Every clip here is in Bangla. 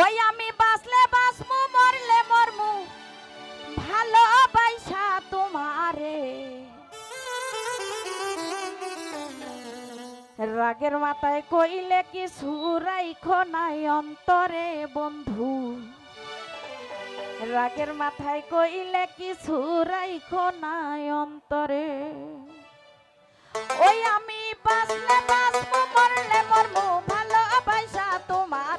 ওই আমি বাঁচলে বাঁচমু, মরলে মরমু। ভালোবাসা তোমারে। রাগের মাথায় কইলে কি সুরাইখো নাই অন্তরে, বন্ধু। রাগের মাথায় কইলে কি সুরাইখো নাই অন্তরে। ওই আমি বাঁচলে বাঁচবো মরলে ভালোবাসা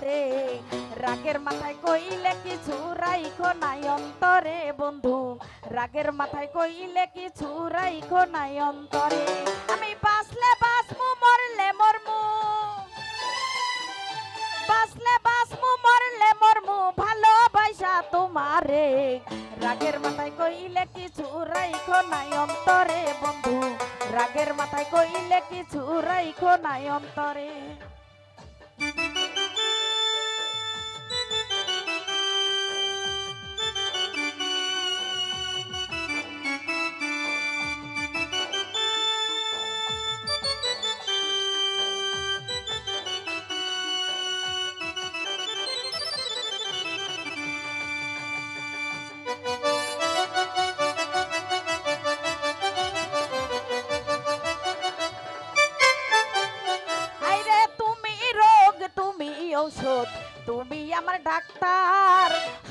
তোমারে রাগের মাথায় কইলে কিছু রাইখো নাই অন্তরে, বন্ধু। রাগের মাথায় কইলে কিছু রাইখো নাই অন্তরে। আমি বাঁচলে বাঁচবো মরলে মরমু। বাঁচলে বাঁচমু, মরলে মরমু, ভালোবাসা তোমারে। রাগের মাথায় কইলে কিছু রাইখো নাই অন্তরে, বন্ধু। রাগের মাথায় কইলে কিছু রাইখো নাই অন্তরে।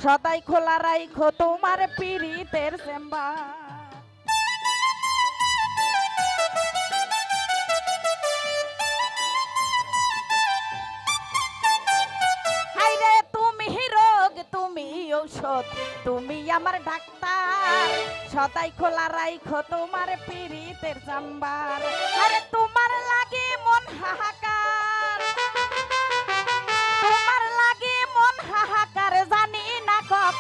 সদাই খোলা রাইখো তোমার পীড়িতের চেম্বার তুমি ঔষধ, তুমি আমার ডাক্তার। সদাই খোলা রাইখো তোমার পীড়িতের চাম্বার। আরে তোমার লাগে মন হাহাকার।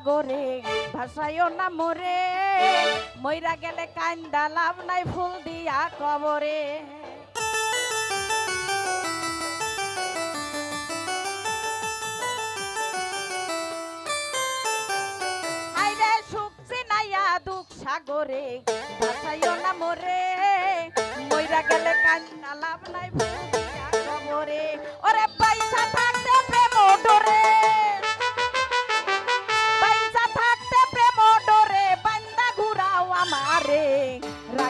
সাগরে, ভাসাইও না মোরে। মইরা গেলে কান্দা লাভ নাই ফুল দিয়া কবরে। সাগরে, ভাসাইও না মোরে। মইরা গেলে কান্দা লাভ নাই ওরে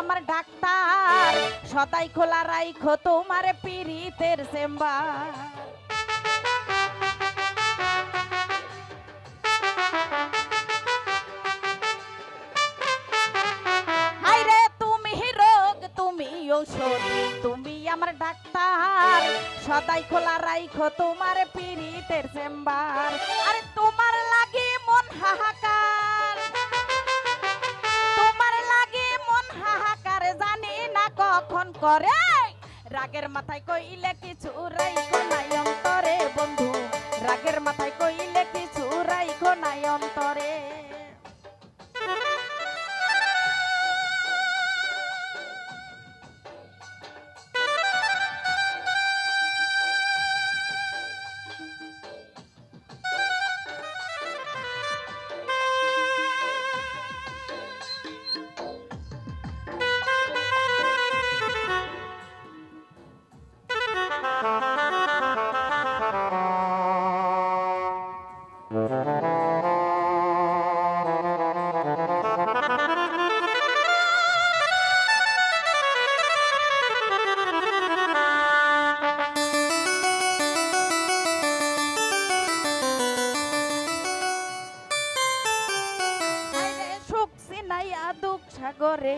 আমার ডাক্তার, সদাই খোলা রাইখো তোমার পীড়িতের চেম্বার ঔষধ, তুমি আমার ডাক্তার, সদাই খোলা রাইখো তোমার পীড়িতের চেম্বার আরে তোমার লাগে মন হাহাকার। করে। রাগের মাথায় কইলে কিছু রাইখো নাই অন্তরে বন্ধু। রাগের মাথায় কইলে সাগরে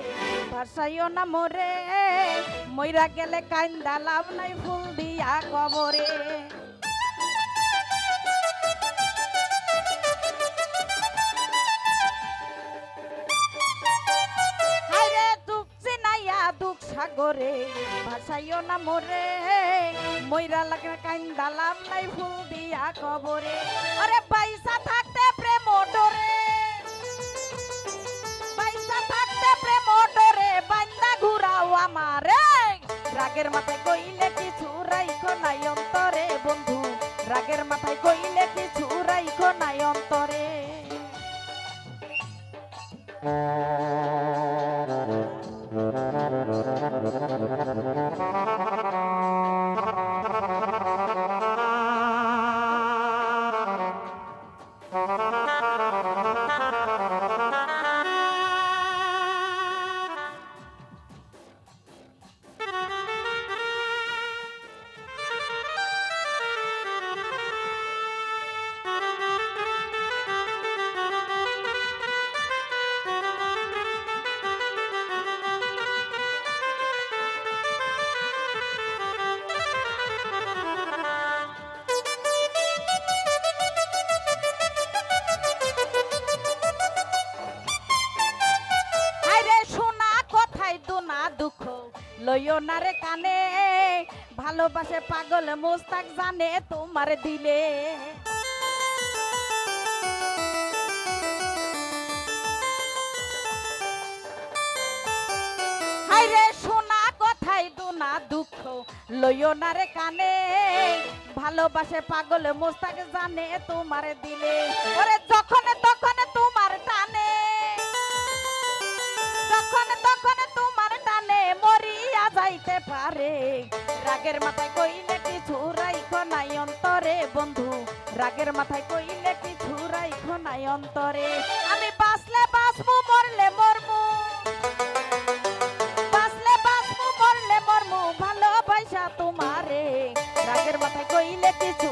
ভাসাইও না মরে। মইরা গেলে কাইন্দা লাভ নাই ফুল দিয়া কবরে। সাগরে ভাসাইও না মোরে। মইরা লাগে কান্দা লাভ নাই ফুল দিয়া কবরে। আরে পয়সা থাকতে প্রেম ডরে। পয়সা থাকতে প্রেম ডরে বান্দা ঘুরাও আমারে। রাগের মাথায় কইলে কিছু রাইখো নাই অন্তরে, বন্ধু। রাগের মাথায় কইলে কিছু রাইখো নাই অন্তরে। দোনা দুঃখ। লইও না রে কানে, ভালোবাসে পাগল মোস্তাক জানে তোমার দিলে। শোনা কথাই দুঃখ। লইও না রে কানে, ভালোবাসে পাগল মোস্তাক জানে তোমার দিলে। ওরে যখন তখন তোমার টানে। যখন তখন মরিয়া যাইতে পারে। রাগের মাথায় কইলে কিছু রাইখো নাই অন্তরে, বন্ধু। রাগের মাথায় কইলে কিছু রাইখো নাই অন্তরে। আমি বাঁচলে বাঁচবো, মরলে মরবো। বাঁচলে বাঁচবো, মরলে মরমু ভালোবাসা তোমারে। রাগের মাথায় কইলে কিছু